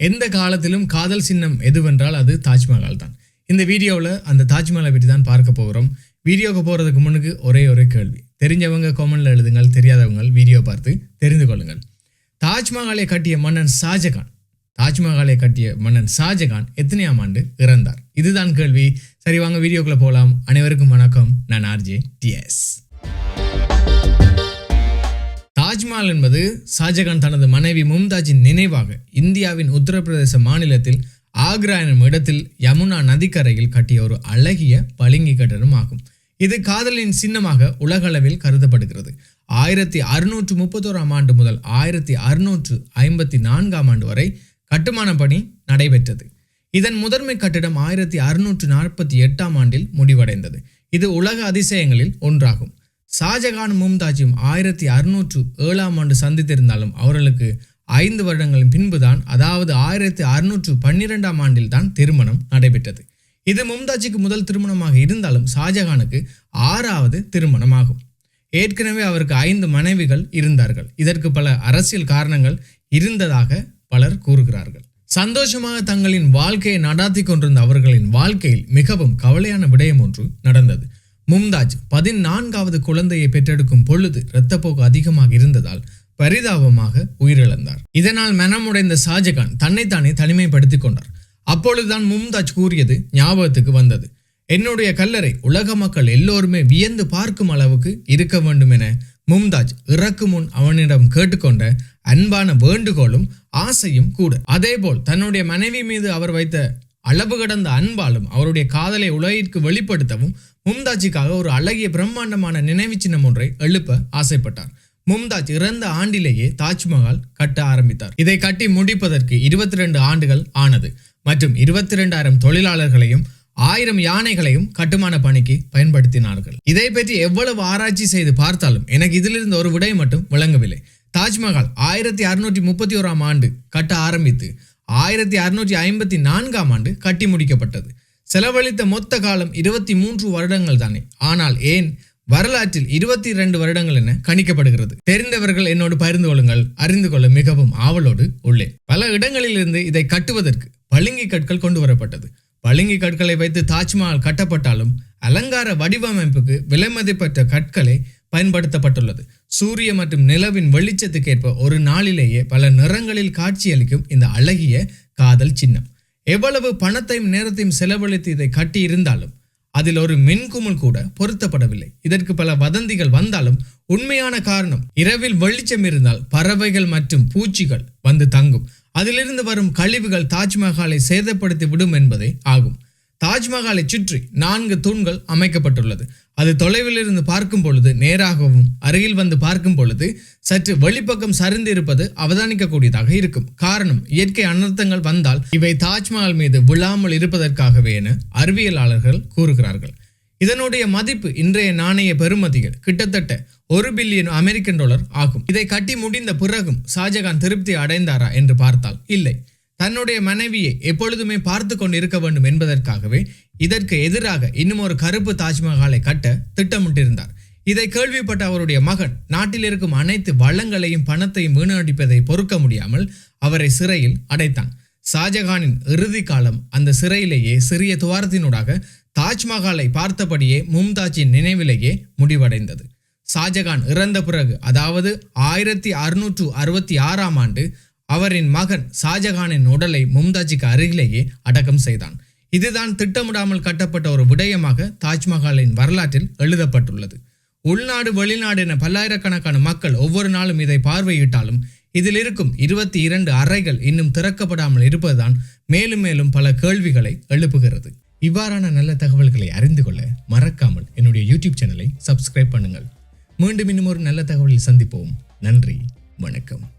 எந்த காலத்திலும் காதல் சின்னம் எதுவென்றால் அது தாஜ்மஹால் தான். இந்த வீடியோவில் அந்த தாஜ்மஹாலை பற்றி தான் பார்க்க போகிறோம். வீடியோவுக்கு போகிறதுக்கு முன்னுக்கு ஒரே ஒரே கேள்வி. தெரிஞ்சவங்க காமெண்ட்ல எழுதுங்கள் தெரியாதவங்க வீடியோ பார்த்து தெரிந்து கொள்ளுங்கள். தாஜ்மஹாலை கட்டிய மன்னன் ஷாஜகான். தாஜ்மஹாலை கட்டிய மன்னன் ஷாஜகான் எத்தனையாம் ஆண்டு இறந்தார்? இதுதான் கேள்வி. சரி வாங்க வீடியோக்குள்ளே போகலாம் அனைவருக்கும் வணக்கம். நான் ஆர்ஜே டிஎஸ் தாஜ்மஹால் என்பது ஷாஜகான் தனது மனைவி மும்தாஜின் நினைவாக இந்தியாவின் உத்தரப்பிரதேச மாநிலத்தில் ஆக்ரா எனும் இடத்தில் யமுனா நதிக்கரையில் கட்டிய ஒரு அழகிய பளிங்கு கட்டடம் ஆகும். இது காதலின் சின்னமாக உலகளவில் கருதப்படுகிறது. ஆயிரத்தி அறுநூற்று முப்பத்தோராம் ஆண்டு முதல் ஆயிரத்தி அறுநூற்று ஐம்பத்தி நான்காம் ஆண்டு வரை கட்டுமான பணி நடைபெற்றது. இதன் முதன்மை கட்டிடம் ஆயிரத்தி அறுநூற்று நாற்பத்தி எட்டாம் ஆண்டில் முடிவடைந்தது. இது உலக அதிசயங்களில் ஒன்றாகும். ஷாஜகான் மும்தாஜும் ஆயிரத்தி அறுநூற்று ஏழாம் ஆண்டு சந்தித்திருந்தாலும் அவர்களுக்கு ஐந்து வருடங்களின் பின்புதான் அதாவது ஆயிரத்தி அறுநூற்று பன்னிரெண்டாம் ஆண்டில் தான் திருமணம் நடைபெற்றது. இது மும்தாஜுக்கு முதல் திருமணமாக இருந்தாலும் ஷாஜகானுக்கு ஆறாவது திருமணமாகும். ஏற்கனவே அவருக்கு ஐந்து மனைவிகள் இருந்தார்கள். இதற்கு பல அரசியல் காரணங்கள் இருந்ததாக பலர் கூறுகிறார்கள். சந்தோஷமாக தங்களின் வாழ்க்கையை நடாத்தி கொண்டிருந்த அவர்களின் வாழ்க்கையில் மிகவும் கவலையான விடயம் ஒன்று நடந்தது. மும்தாஜ் பதினான்காவது குழந்தையை பெற்றெடுக்கும் பொழுது இரத்தப்போக்கு அதிகமாக இருந்ததால் பரிதாபமாக உயிரிழந்தார். இதனால் மனமுடைந்த ஷாஜகான் தன்னைத்தானே தனிமைப்படுத்திக் கொண்டார். அப்பொழுதுதான் மும்தாஜ் கூறியது ஞாபகத்துக்கு வந்தது. என்னுடைய கல்லறை உலக மக்கள் எல்லோருமே வியந்து பார்க்கும் அளவுக்கு இருக்க வேண்டும் என மும்தாஜ் இறக்கு முன் அவனிடம் கேட்டுக்கொண்ட அன்பான வேண்டுகோளும் ஆசையும் கூட. அதேபோல் தன்னுடைய மனைவி மீது அவர் வைத்த அளவு கடந்த அன்பாலும் அவருடைய காதலை உலகிற்கு வெளிப்படுத்தவும் மும்தாஜிக்காக ஒரு அழகிய பிரம்மாண்டமான நினைவு சின்னம் ஒன்றை எழுப்ப ஆசைப்பட்டார். மும்தாஜ் இறந்த ஆண்டிலேயே தாஜ்மஹால் கட்ட ஆரம்பித்தார். இதை கட்டி முடிப்பதற்கு இருபத்தி ரெண்டு ஆண்டுகள் ஆனது. மற்றும் இருபத்தி ரெண்டாயிரம் தொழிலாளர்களையும் ஆயிரம் யானைகளையும் கட்டுமான பணிக்கு பயன்படுத்தினார்கள். இதை பற்றி எவ்வளவு ஆராய்ச்சி செய்து பார்த்தாலும் எனக்கு இதிலிருந்து ஒரு விடை மட்டும் விளங்கவில்லை. தாஜ்மஹால் ஆயிரத்தி அறுநூற்றி முப்பத்தி ஓராம் ஆண்டு கட்ட ஆரம்பித்து ஆயிரத்தி அறுநூற்றி ஐம்பத்தி நான்காம் ஆண்டு கட்டி முடிக்கப்பட்டது. செலவழித்த மொத்த காலம் இருபத்தி மூன்று வருடங்கள் தானே. ஆனால் ஏன்? வரலாற்றில் இருபத்தி இரண்டு வருடங்கள் என கணிக்கப்படுகிறது. தெரிந்தவர்கள் என்னோடு பகிர்ந்து கொள்ளுங்கள். அறிந்து கொள்ள மிகவும் ஆவலோடு உள்ளேன். பல இடங்களிலிருந்து இதை கட்டுவதற்கு பளிங்கி கற்கள் கொண்டு வரப்பட்டது. பளிங்கி கற்களை வைத்து தாஜ்மஹால் கட்டப்பட்டாலும் அலங்கார வடிவமைப்புக்கு விலைமதிப்பற்ற கற்களை பயன்படுத்தப்பட்டுள்ளது. சூரிய மற்றும் நிலவின் வெளிச்சத்துக்கேற்ப ஒரு நாளிலேயே பல நிறங்களில் காட்சியளிக்கும் இந்த அழகிய காதல் சின்னம். எவ்வளவு பணத்தையும் நேரத்தையும் செலவழித்து இதை கட்டி இருந்தாலும் அதில் ஒரு மின்குமிழ் கூட பொருத்தப்படவில்லை. இதற்கு பல வதந்திகள் வந்தாலும் உண்மையான காரணம் இரவில் வெளிச்சம் இருந்தால் பறவைகள் மற்றும் பூச்சிகள் வந்து தங்கும். அதிலிருந்து வரும் கழிவுகள் தாஜ்மஹாலை சேதப்படுத்தி விடும் என்பதே ஆகும். தாஜ்மஹாலை சுற்றி நான்கு தூண்கள் அமைக்கப்பட்டுள்ளது. அது தொலைவில் இருந்து பார்க்கும் பொழுது நேராகவும் அருகில் வந்து பார்க்கும் பொழுது சற்று வெளிப்பக்கம் சரிந்து இருப்பது அவதானிக்கக்கூடியதாக இருக்கும். காரணம் இயற்கை அனர்த்தங்கள் வந்தால் இவை தாஜ்மஹால் மீது விழாமல் இருப்பதற்காகவே என அறிவியலாளர்கள் கூறுகிறார்கள். இதனுடைய மதிப்பு இன்றைய நாணய பெறுமதிகள் கிட்டத்தட்ட ஒரு பில்லியன் அமெரிக்கன் டாலர் ஆகும். இதை கட்டி முடிந்த பிறகும் ஷாஜகான் திருப்தி அடைந்தாரா என்று பார்த்தால் இல்லை. தன்னுடைய மனைவியை எப்பொழுதுமே பார்த்து கொண்டு இருக்க வேண்டும் என்பதற்காகவே இதற்கு எதிராக இன்னும் ஒரு கருப்பு தாஜ்மஹாலை கட்ட திட்டமிட்டிருந்தார். இதை கேள்விப்பட்ட அவருடைய மகன் நாட்டில் இருக்கும் அனைத்து வளங்களையும் பணத்தையும் வீணடிப்பதை பொறுக்க முடியாமல் அவரை சிறையில் அடைத்தான். ஷாஜகானின் இறுதி காலம் அந்த சிறையிலேயே சிறிய துவாரத்தினூடாக தாஜ்மஹாலை பார்த்தபடியே மும்தாஜின் நினைவிலேயே முடிவடைந்தது. ஷாஜகான் இறந்த பிறகு அதாவது ஆயிரத்தி அறுநூற்று அறுபத்தி ஆறாம் ஆண்டு அவரின் மகன் ஷாஜகானின் உடலை மும்தாஜிக்கு அருகிலேயே அடக்கம் செய்தான். இதுதான் திட்டமிடாமல் கட்டப்பட்ட ஒரு விடயமாக தாஜ்மஹாலின் வரலாற்றில் எழுதப்பட்டுள்ளது. உள்நாடு வெளிநாடு என பல்லாயிரக்கணக்கான மக்கள் ஒவ்வொரு நாளும் இதை பார்வையிட்டாலும் இதில் இருக்கும் இருபத்தி இரண்டு அறைகள் இன்னும் திறக்கப்படாமல் இருப்பதுதான் மேலும் மேலும் பல கேள்விகளை எழுப்புகிறது. இவ்வாறான நல்ல தகவல்களை அறிந்து கொள்ள மறக்காமல் என்னுடைய யூடியூப் சேனலை சப்ஸ்கிரைப் பண்ணுங்கள். மீண்டும் இன்னும் ஒரு நல்ல தகவலில் சந்திப்போம். நன்றி வணக்கம்.